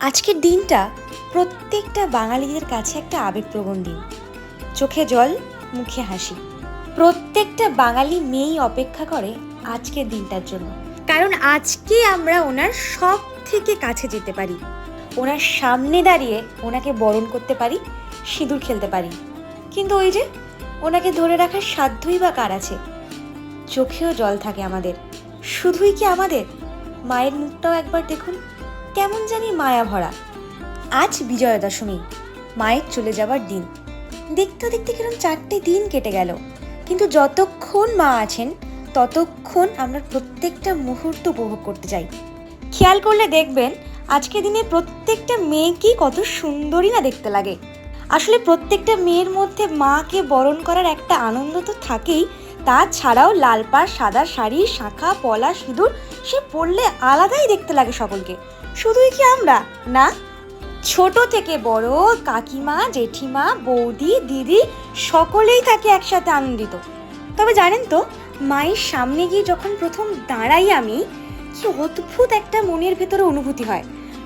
আজকের দিনটা প্রত্যেকটা বাঙালিদের কাছে একটা আবেগপ্রবণ দিন। চোখে জল, মুখে হাসি। প্রত্যেকটা বাঙালি মেয়েই অপেক্ষা করে আজকের দিনটার জন্য। কারণ আজকে আমরা ওনার সব থেকে কাছে যেতে পারি। ওনার সামনে দাঁড়িয়ে ওনাকে বরণ করতে পারি, সিঁদুর খেলতে পারি। কিন্তু ওই যে ওনাকে ধরে রাখার সাধ্যই বা কার আছে? চোখেও জল থাকে আমাদের। শুধুই কি আমাদের? মায়ের মুখটাও একবার দেখুন। কেমন জানি মায়া ভরা। আজ বিজয়া দশমী, মায়ের চলে যাবার দিন। দেখতে দেখতে কিরম চারটে দিন কেটে গেল। কিন্তু যতক্ষণ মা আছেন, ততক্ষণ আমরা প্রত্যেকটা মুহূর্ত উপভোগ করতে চাই। খেয়াল করলে দেখবেন, আজকে দিনে প্রত্যেকটা মেয়েকেই কত সুন্দরী না দেখতে লাগে। আসলে প্রত্যেকটা মেয়ের মধ্যে মাকে বরণ করার একটা আনন্দ তো থাকেই তাছাড়াও লাল পাড় সাদা শাড়ি, শাখা, পলা, সিঁদুর, সে পরলে আলাদাই দেখতে লাগে সকলকে। শুধুই কি আমরা, না? ছোট থেকে বড়, কাকিমা, জেঠিমা, বৌদি, দিদি, সকলেই থাকে একসাথে আনন্দিত। তবে জানেন তো, মায়ের সামনে গিয়ে যখন প্রথম দাঁড়াই আমি, কি অদ্ভুত একটা মনের ভেতরে অনুভূতি হয়।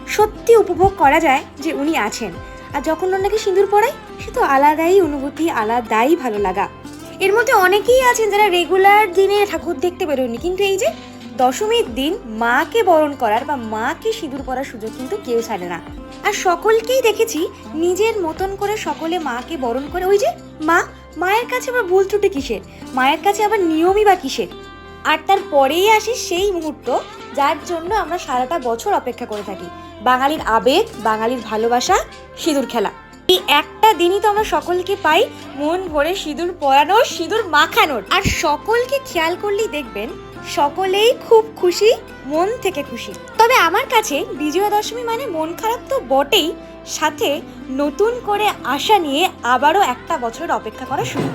সত্যি উপভোগ করা যায় যে উনি আছেন। আর যখন ওনাকে সিঁদুর পরাই, সে তো আলাদাই অনুভূতি, আলাদাই ভালো লাগা। এর মধ্যে অনেকেই আছেন যারা রেগুলার দিনে ঠাকুর দেখতে বেরোয়নি, কিন্তু এই যে দশমীর দিন মাকে বরণ করার বা মাকে সিঁদুর পরার সুযোগ কিন্তু কেউ ছাড়ে না। আর সকলকেই দেখেছি নিজের মতন করে সকলে মাকে বরণ করে, ওই যে মা, মায়ের কাছে আবার ভুল ত্রুটি কিসের? মায়ের কাছে আবার নিয়মই বা কিসের? আর তার পরেই আসে সেই মুহূর্ত যার জন্য আমরা সারাটা বছর অপেক্ষা করে থাকি। বাঙালির আবেগ, বাঙালির ভালোবাসা, সিঁদুর খেলা। এই একটা দিনই তো আমরা সকলকে পাই মন ভরে সিঁদুর পরানোর, সিঁদুর মাখানোর। আর সকলকে খেয়াল করলেই দেখবেন সকলেই খুব খুশি, মন থেকে খুশি। তবে আমার কাছে বিজয়া দশমী মানে মন খারাপ তো বটেই, সাথে নতুন করে আশা নিয়ে আবারও একটা বছর অপেক্ষা করা শুরু।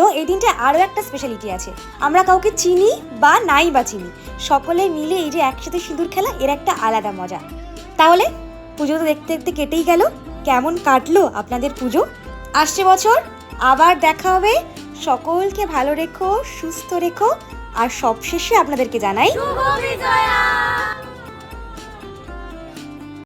তো এই দিনটা আরও একটা স্পেশালিটি আছে। আমরা কাউকে চিনি বা নাই বা চিনি, সকলে মিলে এই যে একসাথে সিঁদুর খেলা, এর একটা আলাদা মজা। তাহলে পুজো তো দেখতে দেখতে কেটেই গেল, কেমন কাটলো আপনাদের পুজো? আসছে বছর, আবার দেখা হবে। সকলকে ভালো রেখো, সুস্থ রেখো, আর সবশেষে আপনাদেরকে জানাই